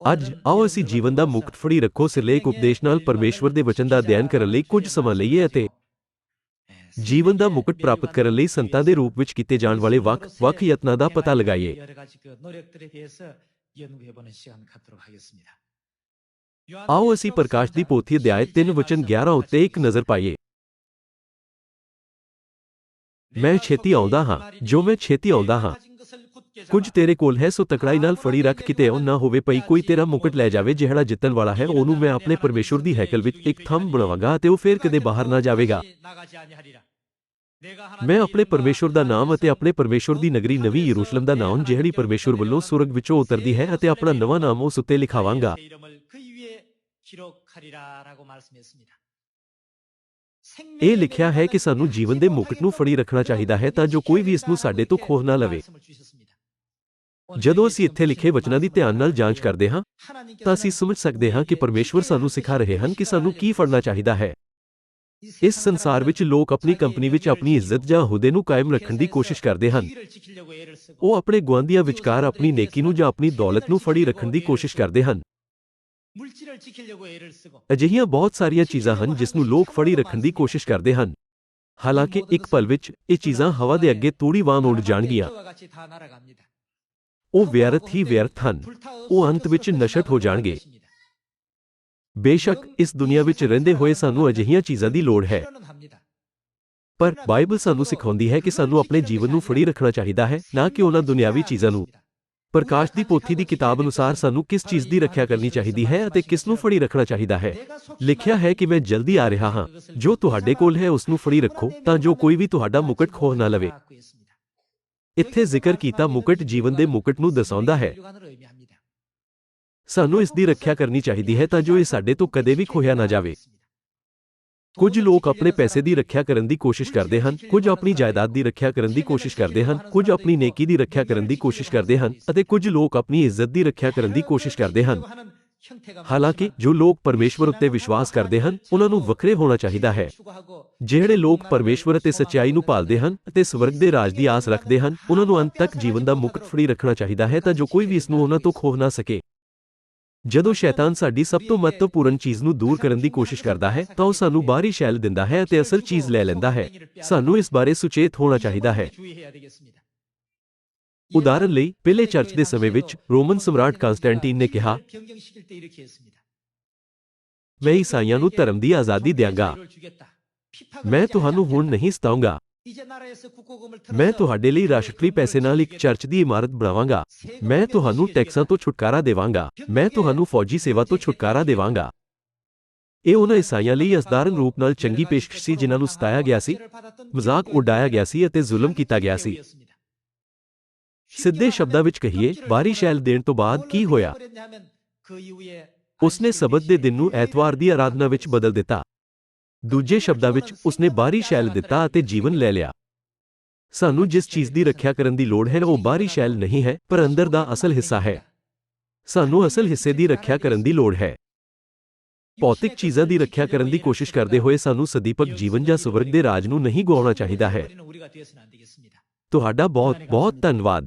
ਅੱਜ ਆਓ ਅਸੀਂ ਜੀਵਨ ਦਾ ਮੁਕਤ ਫੜੀ ਰੱਖੋ। ਸਿਰਲੇਖ ਉਪਦੇਸ਼ ਨਾਲ ਪਰਮੇਸ਼ਵਰ ਦੇ ਵਚਨ ਦਾ ਅਧਿਐਨ ਕਰਨ ਲਈ ਕੁਝ ਸਮਾਂ ਲਈਏ ਅਤੇ ਜੀਵਨ ਦਾ ਮੁਕਤ ਪ੍ਰਾਪਤ ਕਰਨ ਲਈ ਸੰਤਾਂ ਦੇ ਰੂਪ ਵਿੱਚ ਕੀਤੇ ਜਾਣ ਵਾਲੇ ਵੱਖ-ਵੱਖ ਯਤਨਾਂ ਦਾ ਪਤਾ ਲਗਾਈਏ। ਆਓ ਅਸੀਂ ਪ੍ਰਕਾਸ਼ ਦੀ ਪੋਥੀ ਅਧਿਆਇ 3 ਵਚਨ 11 ਉੱਤੇ ਇੱਕ ਨਜ਼ਰ ਪਾਈਏ। ਮੈਂ ਛੇਤੀ ਆਉਂਦਾ ਹਾਂ, ਜੋ ਮੈਂ ਛੇਤੀ ਆਉਂਦਾ ਹਾਂ ਕੁਝ ਤੇਰੇ ਕੋਲ ਹੈ, ਸੋ ਤਕੜਾਈ ਨਾਲ ਫੜੀ ਰੱਖ ਕਿਤੇ ਉਹ ਨਾ ਹੋਵੇ ਪਈ ਕੋਈ ਤੇਰਾ ਮੁਕਟ ਲੈ ਜਾਵੇ, ਜਿਹੜਾ ਜਿੱਤਣ ਵਾਲਾ ਹੈ, ਉਹਨੂੰ ਮੈਂ ਆਪਣੇ ਪਰਮੇਸ਼ਵਰ ਦੀ ਹੈਕਲ ਵਿੱਚ ਇੱਕ ਥੰਮ ਬਣਾਵਾਂਗਾ ਤੇ ਉਹ ਫੇਰ ਕਦੇ ਬਾਹਰ ਨਾ ਜਾਵੇਗਾ। ਮੈਂ ਆਪਣੇ ਪਰਮੇਸ਼ਵਰ ਦਾ ਨਾਮ ਅਤੇ ਆਪਣੇ ਪਰਮੇਸ਼ਵਰ ਦੀ ਨਗਰੀ ਨਵੀਂ ਯਰੂਸ਼ਲਮ ਦਾ ਨਾਮ, ਜਿਹੜੀ ਪਰਮੇਸ਼ਵਰ ਵੱਲੋਂ ਸੁਰਗ ਵਿੱਚੋਂ ਉਤਰਦੀ ਹੈ ਅਤੇ ਆਪਣਾ ਨਵਾਂ ਨਾਮ ਉਸ ਉੱਤੇ ਲਿਖਾਵਾਂਗਾ। ਇਹ ਲਿਖਿਆ ਹੈ ਕਿ ਸਾਨੂੰ ਜੀਵਨ ਦੇ ਮੁਕਟ ਨੂੰ ਫੜੀ ਰੱਖਣਾ ਚਾਹੀਦਾ ਹੈ ਤਾਂ ਜੋ ਕੋਈ ਵੀ ਇਸ ਨੂੰ ਸਾਡੇ ਤੋਂ ਖੋਹ ਨਾ ਲਵੇ। ਜਦੋਂ ਅਸੀਂ ਇੱਥੇ ਲਿਖੇ ਵਚਨਾਂ ਦੀ ਧਿਆਨ ਨਾਲ ਜਾਂਚ ਕਰਦੇ ਹਾਂ, ਤਾਂ ਅਸੀਂ ਸਮਝ ਸਕਦੇ ਹਾਂ ਕਿ ਪਰਮੇਸ਼ਵਰ ਸਾਨੂੰ ਸਿਖਾ ਰਹੇ ਹਨ ਕਿ ਸਾਨੂੰ ਕੀ ਫੜਨਾ ਚਾਹੀਦਾ ਹੈ। ਇਸ ਸੰਸਾਰ ਵਿੱਚ ਲੋਕ ਆਪਣੀ ਕੰਪਨੀ ਵਿੱਚ ਆਪਣੀ ਇੱਜ਼ਤ ਜਾਂ ਅਹੁਦੇ ਨੂੰ ਕਾਇਮ ਰੱਖਣ ਦੀ ਕੋਸ਼ਿਸ਼ ਕਰਦੇ ਹਨ। ਉਹ ਆਪਣੇ ਗੁਆਂਢੀਆਂ ਵਿਚਕਾਰ ਆਪਣੀ ਨੇਕੀ ਨੂੰ ਜਾਂ ਆਪਣੀ ਦੌਲਤ ਨੂੰ ਫੜੀ ਰੱਖਣ ਦੀ ਕੋਸ਼ਿਸ਼ ਕਰਦੇ ਹਨ। ਅਜਿਹੀਆਂ ਬਹੁਤ ਸਾਰੀਆਂ ਚੀਜ਼ਾਂ ਹਨ ਜਿਸ ਨੂੰ ਲੋਕ ਫੜੀ ਰੱਖਣ ਦੀ ਕੋਸ਼ਿਸ਼ ਕਰਦੇ ਹਨ। ਹਾਲਾਂਕਿ ਇੱਕ ਪਲ ਵਿੱਚ ਇਹ ਚੀਜ਼ਾਂ ਹਵਾ ਦੇ ਅੱਗੇ ਤੂੜੀ ਵਾਂਗ ਉੱਡ ਜਾਣਗੀਆਂ। ਉਹ ਵਿਅਰਥ ਹੀ ਵਿਅਰਥ ਹਨ। ਉਹ ਅੰਤ ਵਿੱਚ ਨਸ਼ਟ ਹੋ ਜਾਣਗੇ। ਬੇਸ਼ੱਕ ਇਸ ਦੁਨੀਆ ਵਿੱਚ ਰਹਿੰਦੇ ਹੋਏ ਸਾਨੂੰ ਅਜਿਹੀਆਂ ਚੀਜ਼ਾਂ ਦੀ ਲੋੜ ਹੈ। ਪਰ ਬਾਈਬਲ ਸਾਨੂੰ ਸਿਖਾਉਂਦੀ ਹੈ ਕਿ ਸਾਨੂੰ ਆਪਣੇ ਜੀਵਨ ਨੂੰ ਫੜੀ ਰੱਖਣਾ ਚਾਹੀਦਾ ਹੈ, ਨਾ ਕਿ ਉਹਨਾਂ ਦੁਨਿਆਵੀ ਚੀਜ਼ਾਂ ਨੂੰ। ਪ੍ਰਕਾਸ਼ ਦੀ ਪੋਥੀ ਦੀ ਕਿਤਾਬ ਅਨੁਸਾਰ ਸਾਨੂੰ ਕਿਸ ਚੀਜ਼ ਦੀ ਰੱਖਿਆ ਕਰਨੀ ਚਾਹੀਦੀ ਹੈ ਅਤੇ ਕਿਸ ਨੂੰ ਫੜੀ ਰੱਖਣਾ ਚਾਹੀਦਾ ਹੈ। ਲਿਖਿਆ ਹੈ ਕਿ ਮੈਂ ਜਲਦੀ ਆ ਰਿਹਾ ਹਾਂ। ਜੋ ਤੁਹਾਡੇ ਕੋਲ ਹੈ, ਉਸ ਨੂੰ ਫੜੀ ਰੱਖੋ, ਤਾਂ ਜੋ ਕੋਈ ਵੀ ਤੁਹਾਡਾ ਮੁਕਟ ਖੋਹ ਨਾ ਲਵੇ। ਇੱਥੇ ਜ਼ਿਕਰ ਕੀਤਾ ਮੁਕਟ ਜੀਵਨ ਦੇ ਮੁਕਟ ਨੂੰ ਦਰਸਾਉਂਦਾ ਹੈ। ਸਾਨੂੰ ਇਸ ਦੀ ਰੱਖਿਆ ਕਰਨੀ ਚਾਹੀਦੀ ਹੈ ਤਾਂ ਜੋ ਇਹ ਸਾਡੇ ਤੋਂ ਕਦੇ ਵੀ ਖੋਹਿਆ ਨਾ ਜਾਵੇ। ਕੁਝ ਲੋਕ ਆਪਣੇ ਪੈਸੇ ਦੀ ਰੱਖਿਆ ਕਰਨ ਦੀ ਕੋਸ਼ਿਸ਼ ਕਰਦੇ ਹਨ, ਕੁਝ ਆਪਣੀ ਜਾਇਦਾਦ ਦੀ ਰੱਖਿਆ ਕਰਨ ਦੀ ਕੋਸ਼ਿਸ਼ ਕਰਦੇ ਹਨ, ਕੁਝ ਆਪਣੀ ਨੇਕੀ ਦੀ ਰੱਖਿਆ ਕਰਨ ਦੀ ਕੋਸ਼ਿਸ਼ ਕਰਦੇ ਹਨ ਅਤੇ ਕੁਝ ਲੋਕ ਆਪਣੀ ਇੱਜ਼ਤ ਦੀ ਰੱਖਿਆ ਕਰਨ ਦੀ ਕੋਸ਼ਿਸ਼ ਕਰਦੇ ਹਨ। ਹਾਲਾਂਕਿ ਜੋ ਲੋਕ ਪਰਮੇਸ਼ਵਰ ਉੱਤੇ ਵਿਸ਼ਵਾਸ ਕਰਦੇ ਹਨ ਉਹਨਾਂ ਨੂੰ ਵੱਖਰੇ ਹੋਣਾ ਚਾਹੀਦਾ ਹੈ ਜਿਹੜੇ ਲੋਕ ਪਰਮੇਸ਼ਵਰ ਅਤੇ ਸੱਚਾਈ ਨੂੰ ਭਾਲਦੇ ਹਨ ਅਤੇ ਸਵਰਗ ਦੇ ਰਾਜ ਦੀ ਆਸ ਰੱਖਦੇ ਹਨ ਉਹਨਾਂ ਨੂੰ ਅੰਤ ਤੱਕ ਜੀਵਨ ਦਾ ਮੁਕਟ ਫੜੀ ਰੱਖਣਾ ਚਾਹੀਦਾ ਹੈ ਤਾਂ ਜੋ ਕੋਈ ਵੀ ਇਸ ਨੂੰ ਉਹਨਾਂ ਤੋਂ ਖੋਹ ਨਾ ਸਕੇ ਜਦੋਂ ਸ਼ੈਤਾਨ ਸਾਡੀ ਸਭ ਤੋਂ ਮਹੱਤਵਪੂਰਨ ਚੀਜ਼ ਨੂੰ ਦੂਰ ਕਰਨ ਦੀ ਕੋਸ਼ਿਸ਼ ਕਰਦਾ ਹੈ ਤਾਂ ਉਹ ਸਾਨੂੰ ਬਾਹਰੀ ਸ਼ੈਲ ਦਿੰਦਾ ਹੈ ਅਤੇ ਅਸਲ ਚੀਜ਼ ਲੈ ਲੈਂਦਾ ਹੈ ਸਾਨੂੰ ਇਸ ਬਾਰੇ ਸੁਚੇਤ ਹੋਣਾ ਚਾਹੀਦਾ ਹੈ ਉਦਾਹਰਨ ਲਈ, ਪਹਿਲੇ ਚਰਚ ਦੇ ਸਮੇਂ ਵਿੱਚ ਰੋਮਨ ਸਮਰਾਟ ਕਾਂਸਟੈਂਟੀਨ ਨੇ ਕਿਹਾ, ਮੈਂ ਈਸਾਈਆਂ ਨੂੰ ਧਰਮ ਦੀ ਆਜ਼ਾਦੀ ਦਿਆਂਗਾ। ਮੈਂ ਤੁਹਾਨੂੰ ਹੁਣ ਨਹੀਂ ਸਤਾਉਂਗਾ। ਮੈਂ ਤੁਹਾਡੇ ਲਈ ਰਾਸ਼ਟਰੀ ਪੈਸੇ ਨਾਲ ਇੱਕ ਚਰਚ ਦੀ ਇਮਾਰਤ ਬਣਾਵਾਂਗਾ। ਮੈਂ ਤੁਹਾਨੂੰ ਟੈਕਸਾਂ ਤੋਂ ਛੁਟਕਾਰਾ ਦੇਵਾਂਗਾ। ਮੈਂ ਤੁਹਾਨੂੰ ਫੌਜੀ ਸੇਵਾ ਤੋਂ ਛੁਟਕਾਰਾ ਦੇਵਾਂਗਾ। ਇਹ ਉਹਨਾਂ ਈਸਾਈਆਂ ਲਈ ਅਸਧਾਰਨ ਰੂਪ ਨਾਲ ਚੰਗੀ ਪੇਸ਼ਕਸ਼ ਸੀ ਜਿਨ੍ਹਾਂ ਨੂੰ ਸਤਾਇਆ ਗਿਆ ਸੀ, ਮਜ਼ਾਕ ਉਡਾਇਆ ਗਿਆ ਸੀ ਅਤੇ ਜ਼ੁਲਮ ਕੀਤਾ ਗਿਆ ਸੀ। ਸਿੱਧੇ ਸ਼ਬਦਾਂ ਵਿੱਚ ਕਹੀਏ ਬਾਰੀ ਸ਼ੈਲ ਦੇਣ ਤੋਂ ਬਾਅਦ ਕੀ ਹੋਇਆ? ਉਸਨੇ ਸਬਤ ਦੇ ਦਿਨ ਨੂੰ ਐਤਵਾਰ ਦੀ ਆਰਾਧਨਾ ਵਿੱਚ ਬਦਲ ਦਿੱਤਾ। ਦੂਜੇ ਸ਼ਬਦਾਂ ਵਿੱਚ ਉਸਨੇ ਬਾਹਰੀ ਸ਼ੈਲ ਦਿੱਤਾ ਅਤੇ ਜੀਵਨ ਲੈ ਲਿਆ। ਸਾਨੂੰ ਜਿਸ ਚੀਜ਼ ਦੀ ਰੱਖਿਆ ਕਰਨ ਦੀ ਲੋੜ ਹੈ ਉਹ ਬਾਹਰੀ ਸ਼ੈਲ ਨਹੀਂ ਹੈ ਪਰ ਅੰਦਰ ਦਾ ਅਸਲ ਹਿੱਸਾ ਹੈ। ਸਾਨੂੰ ਅਸਲ ਹਿੱਸੇ ਦੀ ਰੱਖਿਆ ਕਰਨ ਦੀ ਲੋੜ ਹੈ। ਭੌਤਿਕ ਚੀਜ਼ਾਂ ਦੀ ਰੱਖਿਆ ਕਰਨ ਦੀ ਕੋਸ਼ਿਸ਼ ਕਰਦੇ ਹੋਏ ਸਾਨੂੰ ਸਦੀਪਕ ਜੀਵਨ ਜਾਂ ਸਵਰਗ ਦੇ ਰਾਜ ਨੂੰ ਨਹੀਂ ਗਵਾਉਣਾ ਚਾਹੀਦਾ ਹੈ। ਤੁਹਾਡਾ ਬਹੁਤ ਬਹੁਤ ਧੰਨਵਾਦ।